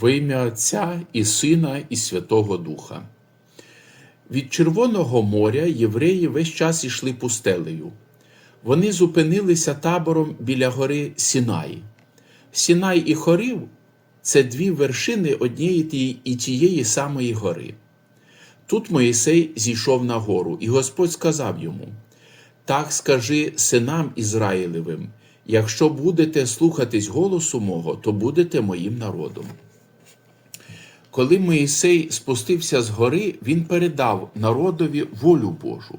Во ім'я Отця і Сина, і Святого Духа. Від Червоного моря євреї весь час йшли пустелею. Вони зупинилися табором біля гори Сінай. Сінай і Хорив це дві вершини однієї і тієї самої гори. Тут Моїсей зійшов на гору, і Господь сказав йому: Так скажи синам Ізраїлевим, якщо будете слухатись голосу мого, то будете моїм народом. Коли Моїсей спустився з гори, він передав народові волю Божу.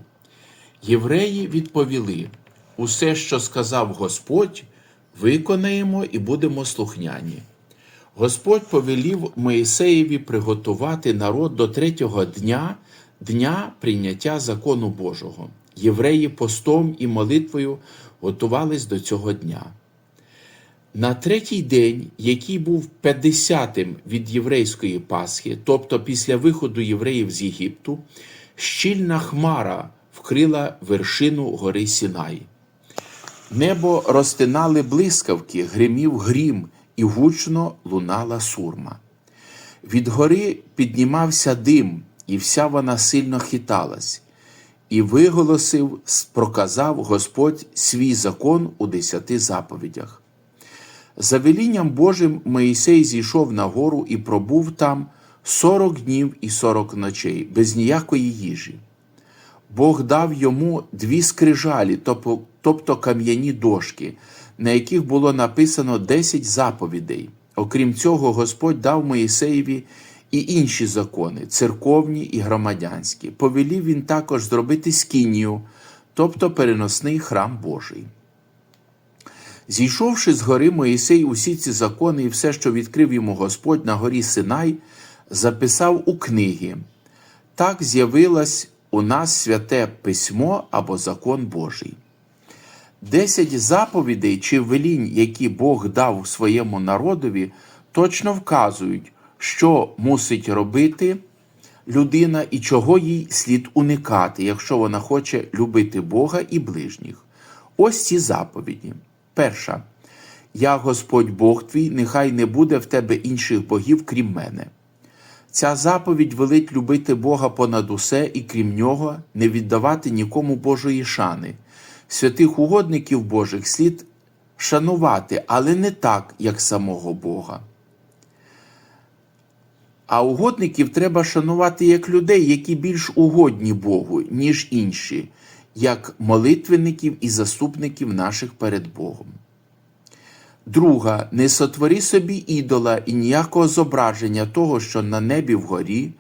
Євреї відповіли: усе, що сказав Господь, виконаємо і будемо слухняні. Господь повелів Моїсеєві приготувати народ до третього дня, дня прийняття закону Божого. Євреї постом і молитвою готувались до цього дня. На третій день, який був 50-тим від єврейської Пасхи, тобто після виходу євреїв з Єгипту, щільна хмара вкрила вершину гори Сінай. Небо розтинали блискавки, гримів грім, і гучно лунала сурма. Від гори піднімався дим, і вся вона сильно хиталась, і виголосив, проказав Господь свій закон у десяти заповідях. За велінням Божим Моїсей зійшов на гору і пробув там сорок днів і сорок ночей, без ніякої їжі. Бог дав йому дві скрижалі, тобто кам'яні дошки, на яких було написано десять заповідей. Окрім цього, Господь дав Моїсеєві і інші закони, церковні і громадянські. Повелів він також зробити скінію, тобто переносний храм Божий. Зійшовши з гори Моїсей усі ці закони і все, що відкрив йому Господь на горі Синай, записав у книги. Так з'явилось у нас святе письмо або закон Божий. Десять заповідей чи велінь, які Бог дав своєму народові, точно вказують, що мусить робити людина і чого їй слід уникати, якщо вона хоче любити Бога і ближніх. Ось ці заповіді. Перша. Я Господь Бог твій, нехай не буде в тебе інших богів, крім мене. Ця заповідь велить любити Бога понад усе і крім нього, не віддавати нікому Божої шани. Святих угодників Божих слід шанувати, але не так, як самого Бога. А угодників треба шанувати як людей, які більш угодні Богу, ніж інші, як молитвенників і заступників наших перед Богом. Друга, не сотвори собі ідола і ніякого зображення того, що на небі вгорі,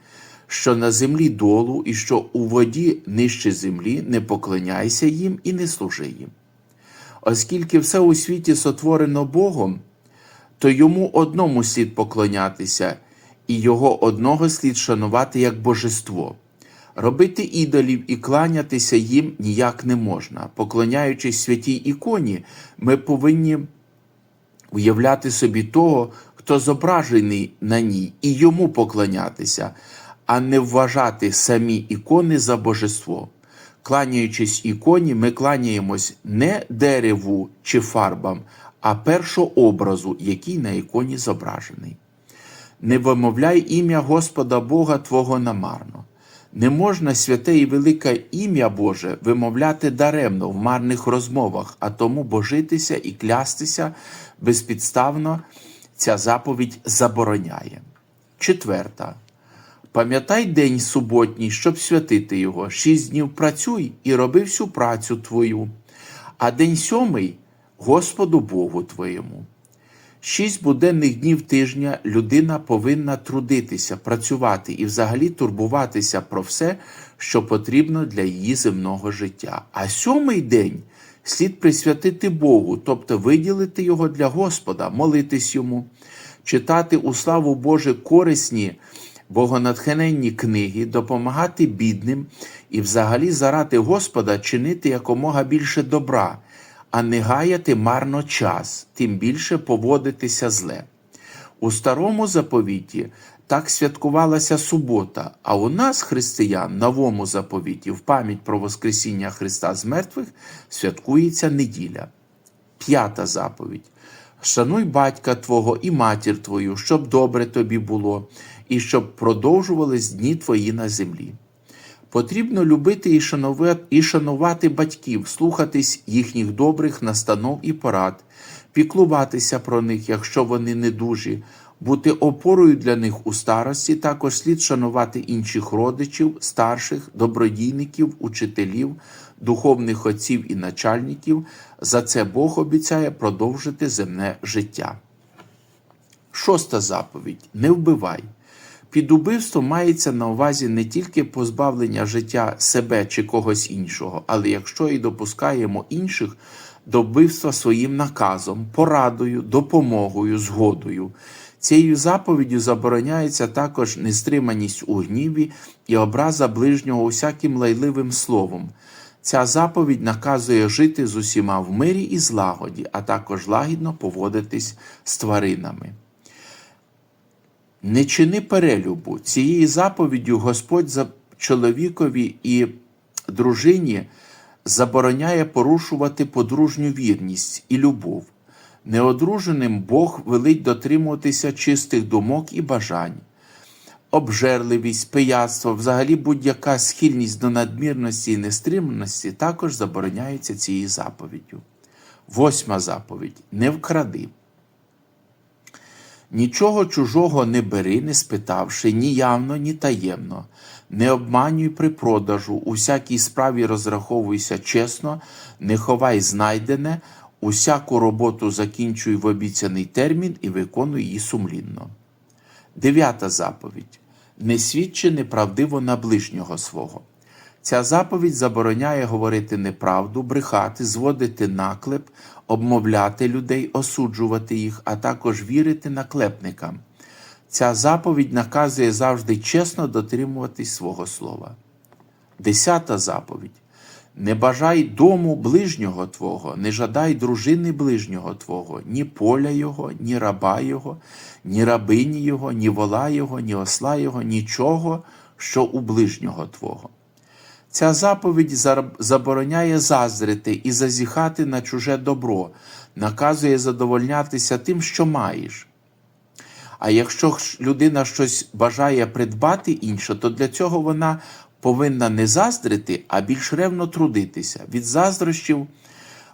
що на землі долу, і що у воді нижче землі, не поклоняйся їм і не служи їм. Оскільки все у світі сотворено Богом, то йому одному слід поклонятися, і його одного слід шанувати як божество. Робити ідолів і кланятися їм ніяк не можна. Поклоняючись святій іконі, ми повинні уявляти собі того, хто зображений на ній, і йому поклонятися, а не вважати самі ікони за божество. Кланяючись іконі, ми кланяємось не дереву чи фарбам, а першообразу, який на іконі зображений. Не вимовляй ім'я Господа Бога Твого намарно. Не можна святе і велике ім'я Боже вимовляти даремно в марних розмовах, а тому божитися і клястися безпідставно ця заповідь забороняє. Четверта. Пам'ятай день суботній, щоб святити його. Шість днів працюй і роби всю працю твою, а день сьомий Господу Богу твоєму. Шість буденних днів тижня людина повинна трудитися, працювати і взагалі турбуватися про все, що потрібно для її земного життя. А сьомий день слід присвятити Богу, тобто виділити його для Господа, молитись йому, читати у славу Боже корисні, богонатхненні книги, допомагати бідним і взагалі заради Господа чинити якомога більше добра а не гаяти марно час, тим більше поводитися зле. У старому заповіті так святкувалася субота, а у нас, християн, новому заповіті, в пам'ять про Воскресіння Христа з мертвих, святкується неділя. П'ята заповідь. Шануй батька Твого і матір Твою, щоб добре тобі було, і щоб продовжувались дні твої на землі. Потрібно любити і шанувати, батьків, слухатись їхніх добрих настанов і порад, піклуватися про них, якщо вони недужі, бути опорою для них у старості, також слід шанувати інших родичів, старших, добродійників, учителів, духовних отців і начальників. За це Бог обіцяє продовжити земне життя. Шоста заповідь не вбивай. Під убивством мається на увазі не тільки позбавлення життя себе чи когось іншого, але якщо і допускаємо інших до вбивства своїм наказом, порадою, допомогою, згодою. Цією заповіддю забороняється також нестриманість у гніві і образа ближнього усяким лайливим словом. Ця заповідь наказує жити з усіма в мирі і злагоді, а також лагідно поводитись з тваринами. Не чини перелюбу. Цією заповіддю Господь чоловікові і дружині забороняє порушувати подружню вірність і любов. Неодруженим Бог велить дотримуватися чистих думок і бажань. Обжерливість, пияцтво, взагалі будь-яка схильність до надмірності і нестриманості також забороняється цією заповіддю. Восьма заповідь не вкради. Нічого чужого не бери, не спитавши, ні явно, ні таємно. Не обманюй при продажу, у всякій справі розраховуйся чесно, не ховай знайдене, усяку роботу закінчуй в обіцяний термін і виконуй її сумлінно. Дев'ята заповідь. Не свідчи неправдиво на ближнього свого. Ця заповідь забороняє говорити неправду, брехати, зводити наклеп, обмовляти людей, осуджувати їх, а також вірити наклепникам. Ця заповідь наказує завжди чесно дотримуватись свого слова. Десята заповідь. Не бажай дому ближнього Твого, не жадай дружини ближнього Твого, ні поля Його, ні раба Його, ні рабині Його, ні вола Його, ні осла Його, нічого, що у ближнього Твого. Ця заповідь забороняє заздрити і зазіхати на чуже добро, наказує задовольнятися тим, що маєш. А якщо людина щось бажає придбати інше, то для цього вона повинна не заздрити, а більш ревно трудитися. Від заздрощів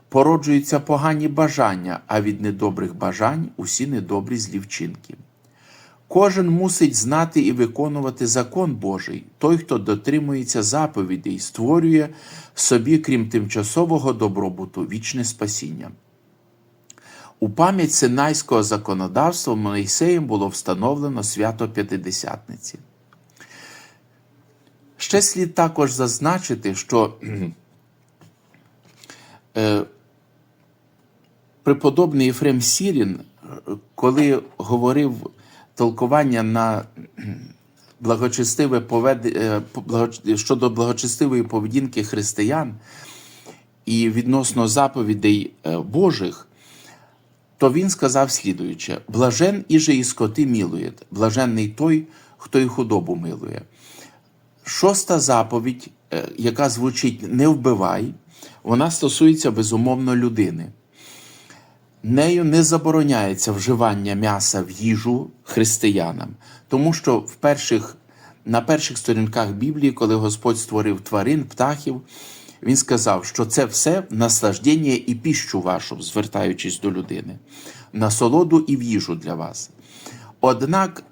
породжуються погані бажання, а від недобрих бажань усі недобрі злі вчинки. Кожен мусить знати і виконувати закон Божий, той, хто дотримується заповідей, створює собі, крім тимчасового добробуту, вічне спасіння. У пам'ять синайського законодавства Моїсеєм було встановлено свято П'ятидесятниці. Ще слід також зазначити, що е, преподобний Єфрем Сірін, коли говорив толкування на благочестиве повед... щодо благочестивої поведінки християн і відносно заповідей Божих, то він сказав слідуюче: блажен іже і скоти милує, блаженний той, хто і худобу милує. Шоста заповідь, яка звучить не вбивай, вона стосується безумовно людини. Нею не забороняється вживання м'яса в їжу християнам, тому що в перших, на перших сторінках Біблії, коли Господь створив тварин, птахів, Він сказав, що це все наслаждення і піщу вашу, звертаючись до людини, насолоду і в їжу для вас. Однак,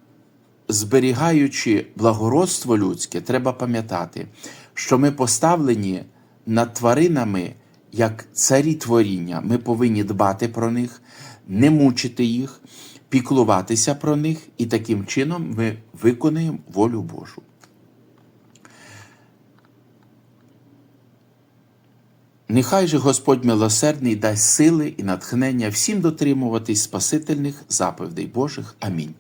зберігаючи благородство людське, треба пам'ятати, що ми поставлені над тваринами як царі творіння, ми повинні дбати про них, не мучити їх, піклуватися про них, і таким чином ми виконуємо волю Божу. Нехай же Господь милосердний дасть сили і натхнення всім дотримуватись Спасительних заповідей Божих. Амінь.